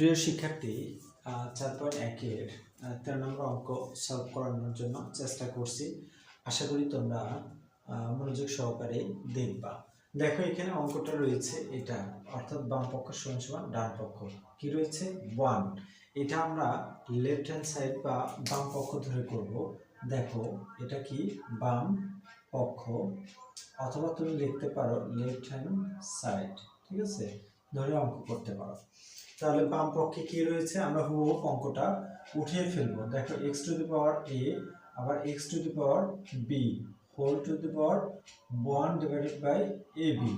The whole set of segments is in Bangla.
প্রিয় শিক্ষার্থী চার পয়েন্ট একের তেরো নম্বর অঙ্ক সলভ করানোর জন্য চেষ্টা করছি। আশা করি তোমরা মনোযোগ সহকারে দেখবা। দেখো, এখানে অঙ্কটা রয়েছে এটা, অর্থাৎ বাম পক্ষ সমান সমান ডান পক্ষ। কি রয়েছে? ওয়ান এটা আমরা লেফট হ্যান্ড সাইড বা বাম পক্ষ ধরে করব। দেখো, এটা কি? বাম পক্ষ। অথবা তুমি লিখতে পারো লেফট হ্যান্ড সাইড ঠিক আছে? ধরে অঙ্ক করতে পারো। তাহলে বাম পক্ষে কি রয়েছে? আমরা হুবহু অঙ্কটা উঠিয়ে ফেলব। দেখো এক্স টু দি পাওয়ার এ আবার x to the power b whole to the power one divided by a b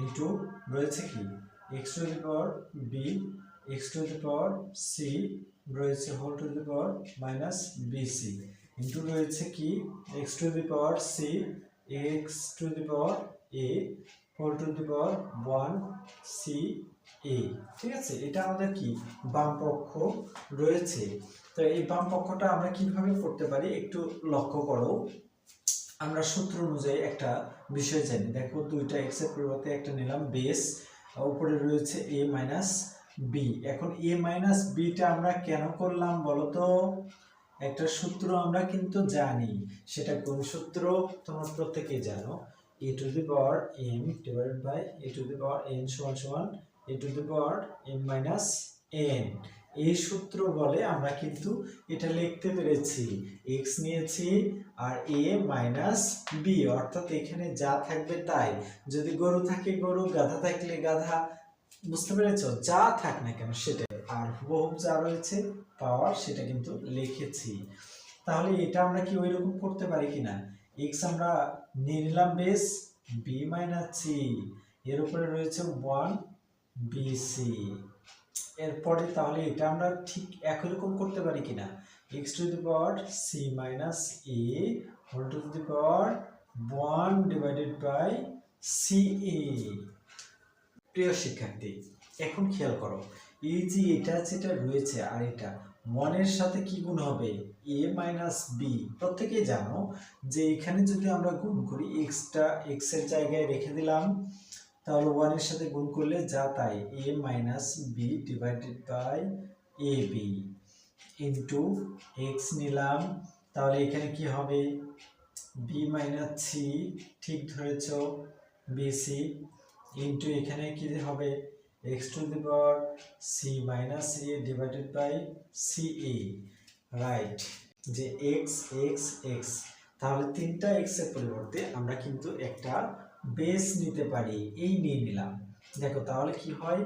into রয়েছে কি? X to the power b x to the power c রয়েছে whole to the power minus b c into রয়েছে কি? X to the power c x to the power a whole to the power one c a ঠিক আছে? এটা আমাদের কি? বাম পক্ষ রয়েছে। তো এই বাম পক্ষটা আমরা কীভাবে করতে পারি? একটু লক্ষ্য করো। আমরা সূত্র অনুযায়ী একটা বিষয় জানি। দেখো, দুইটা এক্সের পরিবর্তে একটা নিলাম বেস উপরে রয়েছে এ মাইনাস বি এখন এ মাইনাস বিটা আমরা কেন করলাম বলো তো একটা সূত্র আমরা কিন্তু জানি। সেটা কোন সূত্র? তোমরা প্রত্যেকেই জানো। A to the power m divided by a to the power n সমান সমান a to the power m minus n এই সূত্র বলে আমরা কিন্তু এটা লিখতে পেরেছি এক্স নিয়েছি আর এ মাইনাস বি অর্থাৎ এখানে যা থাকবে তাই। যদি গরু থাকে গরু, গাধা থাকলে গাধা, বুঝতে পেরেছ? যা থাক না কেন সেটাই। আর হুবহুব যা রয়েছে, পাওয়ার সেটা কিন্তু লিখেছি। তাহলে এটা আমরা কি ওই রকম করতে পারি কিনা? এক্স আমরা নিয়ে নিলাম বেস বি মাইনাস সি এর উপরে রয়েছে ওয়ান বিসি এরপরে তাহলে এটা আমরা ঠিক একই করতে পারি কিনা? X to the power c minus a whole to the power one divided by c a প্রিয় শিক্ষার্থী, এখন খেয়াল করো, এই যে এটা যেটা রয়েছে আর এটা ওয়ানের সাথে কি গুণ হবে? এ মাইনাস বি প্রত্যেকেই জানো যে এখানে যদি আমরা গুণ করি এক্সটা এক্সের জায়গায় রেখে দিলাম, তাহলে ওয়ানের সাথে গুণ করলে যা তাই a minus b divided by a b into x নিলাম। তাহলে এখানে কি হবে? বি মাইনাস সি ঠিক ধরেছ বিসি ইন্টু এখানে কি হবে? X to the power c minus a divided by c a right, যে এক্স এক্স এক্স তাহলে তিনটা এক্সের পরিবর্তে আমরা কিন্তু একটা বেস নিতে পারি, এই নিয়ে নিলাম। দেখো তাহলে কি হয়?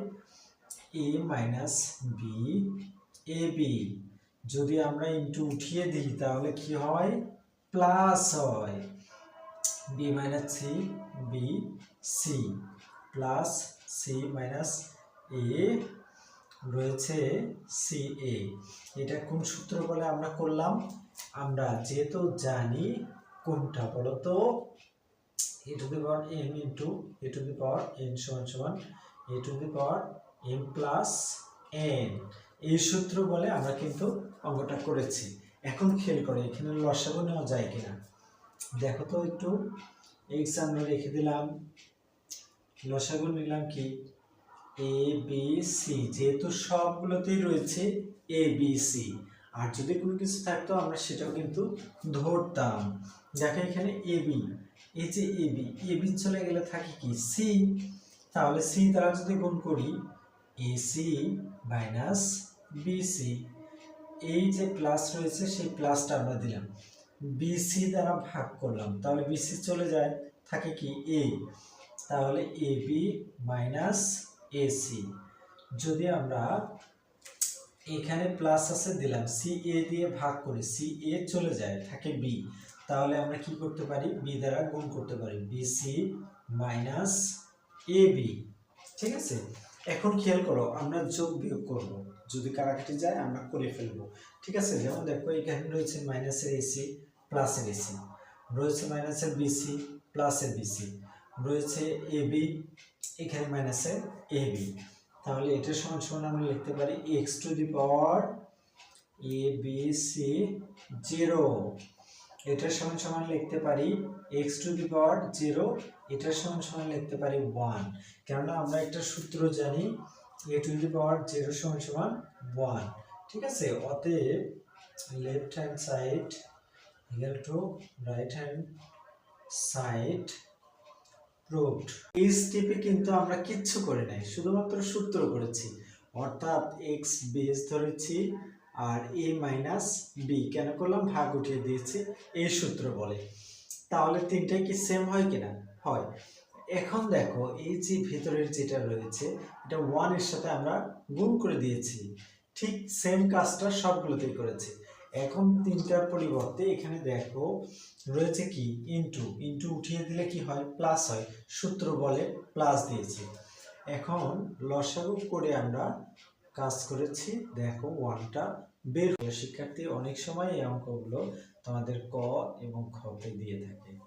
A minus b a b যদি আমরা ইন্টু উঠিয়ে দিই তাহলে কি হয়? প্লাস হয়। B minus c b c plus c minus a রয়েছে সি এ এটা কোন সূত্র বলে আমরা করলাম? আমরা যেহেতু জানি কোনটা, বলতো a to the power m into a to the power n সমান সমান a to the power m plus n এই সূত্র বলে আমরা কিন্তু অঙ্কটা করেছি। এখন খেয়াল করে, এখানে লসাগু নেওয়া যায় কিনা। দেখো তো একটু এক্স আমরা রেখে দিলাম। লসাগু নিলাম কি? এ বি সি যেহেতু সবগুলোতেই রয়েছে এ বি সি আর যদি কোনো কিছু থাকতো, আমরা সেটাও কিন্তু ধরতাম। দেখো এখানে এ বি এই যে এ বি এ বি চলে গেলে থাকে কি? সি তাহলে সি দ্বারা যদি গুণ করি এ সি মাইনাস বিসি এই যে প্লাস রয়েছে, সেই প্লাসটা আমরা দিলাম। বিসি দ্বারা ভাগ করলাম। তাহলে বিসি চলে যায়। থাকে কি? এ তাহলে এ বি মাইনাস এসি যদি আমরা এখানে প্লাস আছে দিলাম সি এ দিয়ে ভাগ করে সি এ চলে যায়, থাকে বি তাহলে আমরা কি করতে পারি? বি দ্বারা গুণ করতে পারি। বিসি মাইনাস এ বি ঠিক আছে? এখন খেয়াল করো, আমরা যোগ বিয়োগ করব। যদি কারাকাটি যায়, আমরা করে ফেলব। ঠিক আছে? যেমন দেখো, এখানে রয়েছে মাইনাসের এসি প্লাসের এসি রয়েছে মাইনাসের বিসি প্লাসের বিসি রয়েছে এ বি, এখানে মাইনাসের এ বি। তাহলে এটার সমান সমান আমরা লিখতে পারি x to the power a b c zero এটার সমান সমান লিখতে পারি x to the power zero এটার সমান সমান লিখতে পারি ওয়ান কেননা আমরা একটা সূত্র জানি এ টু দি পাওয়ার জিরো সমান সমান ওয়ান ঠিক আছে? অতএব left hand side equal to right hand side proved এই স্টেপে কিন্তু আমরা কিচ্ছু করে নাই, শুধুমাত্র সূত্র করেছি। অর্থাৎ এক্স বেস ধরেছি আর এ মাইনাস বি কেন করলাম? ভাগ উঠিয়ে দিয়েছি, এই সূত্র বলে। তাহলে তিনটাই কি সেম হয় কিনা? হয়। এখন দেখো, এই যে ভিতরের যেটা রয়েছে, এটা ওয়ানের সাথে আমরা গুণ করে দিয়েছি। ঠিক সেম কাজটা সবগুলোতেই করেছি। এখন তিনটার পরিবর্তে এখানে দেখো রয়েছে কি? ইনটু ইনটু উঠিয়ে দিলে কি হয়? প্লাস হয়। সূত্র বলে প্লাস দিয়েছি। এখন লসাগু করে আমরা কাজ করেছি। দেখো ওয়ানটা বের হয়ে শিক্ষার্থী অনেক সময় এই অঙ্কগুলো তোমাদের ক এবং খতে দিয়ে থাকে।